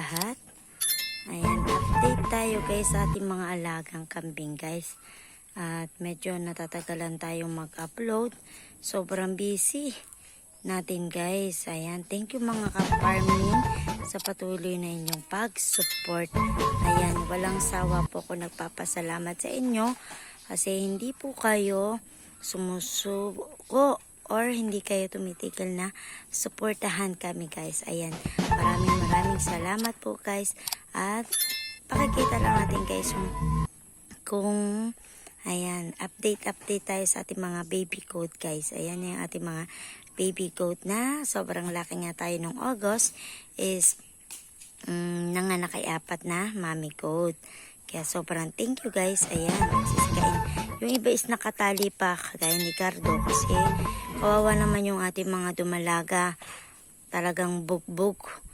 lahat. Ayan, update tayo guys sa ating mga alagang kambing guys. At medyo natatagalan tayong mag-upload. Sobrang busy natin guys. Ayan, thank you mga ka-farming sa patuloy na inyong pag-support. Ayan, walang sawa po ko nagpapasalamat sa inyo kasi hindi po kayo sumusuko or hindi kayo tumitigil na supportahan kami guys. Ayan, maraming maraming salamat po guys. At pakikita lang natin guys yung kung ayan, update update tayo sa ating mga baby goat guys. Ayan yung ating mga baby goat na sobrang laki nga tayo nung August is mm, nanganak ay apat na mommy goat. Kaya sobrang thank you guys. Ayan, nagsisikain. Yung iba is nakatali pa kagaya ni Cardo kasi kawawa naman yung ating mga dumalaga. Talagang bugbog.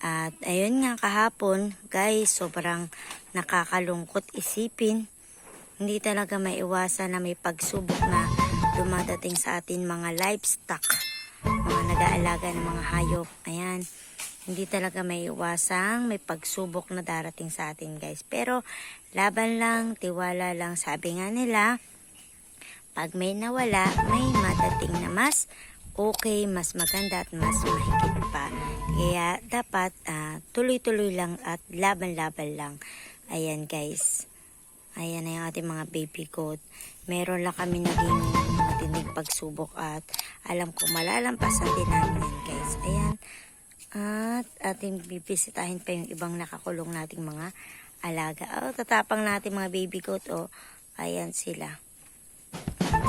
At ayun nga kahapon, guys, sobrang nakakalungkot isipin. Hindi talaga may iwasan na may pagsubok na dumadating sa atin mga livestock, mga nag-aalaga ng mga hayop. Ayan, hindi talaga may iwasang may pagsubok na darating sa atin guys. Pero laban lang, tiwala lang, sabi nga nila, pag may nawala, may madating na mas okay, mas maganda at mas mahigit pa. Kaya dapat ah, tuloy-tuloy lang at laban-laban lang. Ayan guys. Ayan na yung ating mga baby goat. Meron lang kami naging matinding pagsubok at alam ko malalampasan din namin guys. Ayan. At ating bibisitahin pa yung ibang nakakulong nating mga alaga. Oh, tatapang natin mga baby goat. Oh, ayan sila.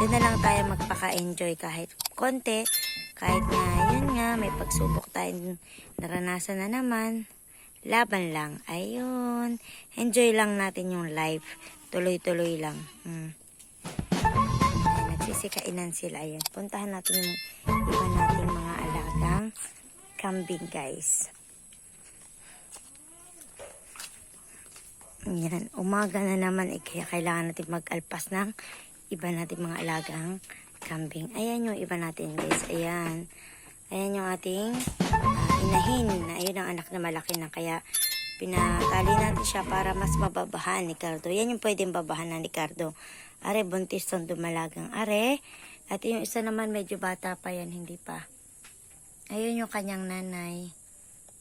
Doon na lang tayo magpaka-enjoy kahit konti. Kahit nga, yun nga, may pagsubok tayong naranasan na naman. Laban lang. Ayun. Enjoy lang natin yung life. Tuloy-tuloy lang. Hmm. Ayan, nagsisikainan sila. Ayan. Puntahan natin yung iba nating mga alagang kambing, guys. Yan, umaga na naman eh, kaya kailangan natin mag-alpas ng iba natin mga alagang kambing. Ayan yung iba natin guys, ayan. Ayan yung ating ah, inahin na ayun ang anak na malaki na kaya pinatali natin siya para mas mababahan ni Cardo. Yan yung pwedeng babahan na ni Cardo. Are, buntis tong dumalagang are. At yung isa naman medyo bata pa yan, hindi pa. Ayun yung kanyang nanay.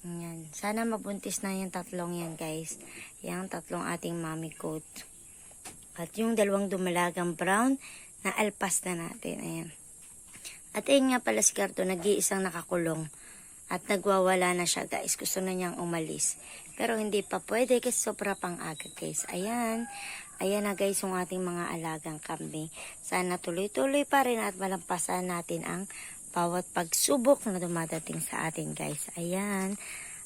Yan. Sana mabuntis na yung tatlong yan, guys. Yung tatlong ating mommy coat. At yung dalawang dumalagang brown, na alpas na natin. Ayan. At ayun nga pala si Carto, nag-iisang nakakulong. At nagwawala na siya, guys. Gusto na niyang umalis. Pero hindi pa pwede kasi sobra pang aga, guys. Ayan. Ayan na, guys, yung ating mga alagang kambing. Sana tuloy-tuloy pa rin at malampasan natin ang bawat pagsubok na dumadating sa atin, guys. Ayan.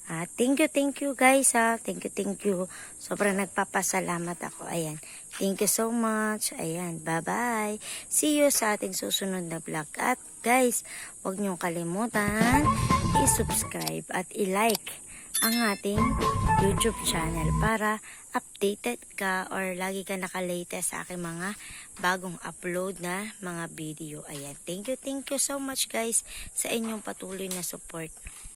Ah, thank you, thank you guys ha. Thank you, thank you. Sobrang nagpapasalamat ako. Ayan. Thank you so much. Ayan. Bye-bye. See you sa ating susunod na vlog. At guys, huwag niyong kalimutan i-subscribe at i-like ang ating YouTube channel para updated ka or lagi ka nakalatest sa aking mga bagong upload na mga video. Ayan. Thank you, thank you so much guys sa inyong patuloy na support.